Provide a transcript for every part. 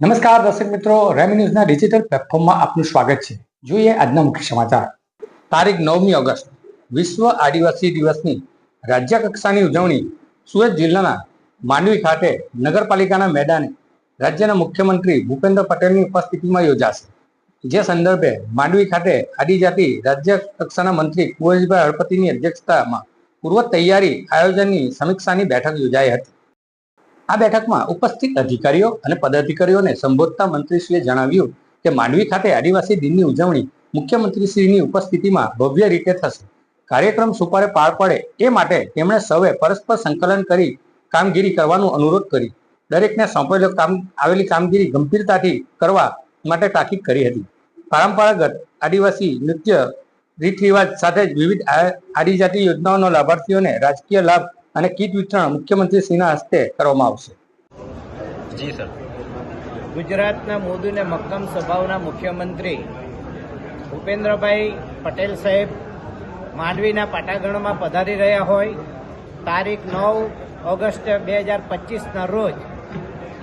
નમસ્કાર દર્શક મિત્રો, રેમી ન્યૂઝના ડિજિટલ પ્લેટફોર્મમાં આપનું સ્વાગત છે. જોઈએ આજના મુખ્ય સમાચાર. તારીખ નવમી ઓગસ્ટ, વિશ્વ આદિવાસી દિવસની રાજ્ય કક્ષાની ઉજવણી સુરત જિલ્લાના માંડવી ખાતે નગરપાલિકાના મેદાને રાજ્યના મુખ્યમંત્રી ભૂપેન્દ્ર પટેલની ઉપસ્થિતિમાં યોજાશે. જે સંદર્ભે માંડવી ખાતે આદિજાતિ રાજ્ય કક્ષાના મંત્રી કુંવરજીભાઈ હળપતિની અધ્યક્ષતામાં પૂર્વ તૈયારી આયોજનની સમીક્ષાની બેઠક યોજાઈ હતી. આ બેઠકમાં ઉપસ્થિત અધિકારીઓ અને પદાધિકારીઓને સંબોધતા મંત્રીશ્રીએ જણાવ્યું કે માંડવી ખાતે આદિવાસી દિનની ઉજવણી મુખ્યમંત્રીશ્રીની ઉપસ્થિતિમાં ભવ્ય રીતે થશે. કાર્યક્રમ સુપારે પાર પડે એ માટે તેમણે સૌએ પરસ્પર સંકલન કરી કામગીરી કરવાનું અનુરોધ કરી દરેકને સોંપેલો કામ, આવેલી કામગીરી ગંભીરતાથી કરવા માટે તાકીદ કરી હતી. પરંપરાગત આદિવાસી નૃત્ય રીત રિવાજ સાથે જ વિવિધ આદિજાતિ યોજનાઓના લાભાર્થીઓને રાજકીય લાભ અને કીટ વિતરણ મુખ્યમંત્રીશ્રીના હસ્તે કરવામાં આવશે. જી, સર. ગુજરાતના મોદીને મક્કમ સ્વભાવના મુખ્યમંત્રી ભૂપેન્દ્રભાઈ પટેલ સાહેબ માંડવીના પાટાગણમાં પધારી રહ્યા હોય, તારીખ નવ ઓગસ્ટ બે હજાર પચીસના રોજ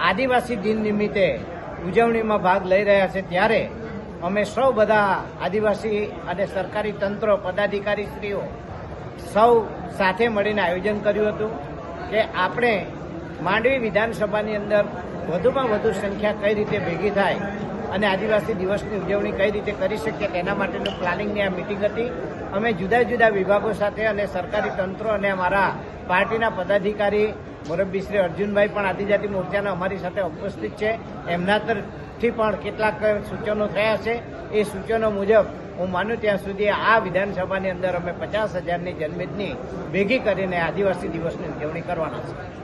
આદિવાસી દિન નિમિત્તે ઉજવણીમાં ભાગ લઈ રહ્યા છે. ત્યારે અમે સૌ બધા આદિવાસી અને સરકારી તંત્રો, પદાધિકારીશ્રીઓ સૌ સાથે મળીને આયોજન કર્યું હતું કે આપણે માંડવી વિધાનસભાની અંદર વધુમાં વધુ સંખ્યા કઈ રીતે ભેગી થાય અને આદિવાસી દિવસની ઉજવણી કઈ રીતે કરી શકીએ તેના માટેનું પ્લાનિંગની આ મિટિંગ હતી. અમે જુદા જુદા વિભાગો સાથે અને સરકારી તંત્રો અને અમારા પાર્ટીના પદાધિકારી મુરબ્બી શ્રી અર્જુનભાઈ પણ આદિજાતિ મોરચાના અમારી સાથે ઉપસ્થિત છે. એમના તરફથી પણ કેટલાક સૂચનો થયા છે. એ સૂચનો મુજબ હું માનું ત્યાં સુધી આ વિધાનસભાની અંદર અમે પચાસ હજારની જન્મિતની ભેગી કરીને આદિવાસી દિવસની ઉજવણી કરવાના છે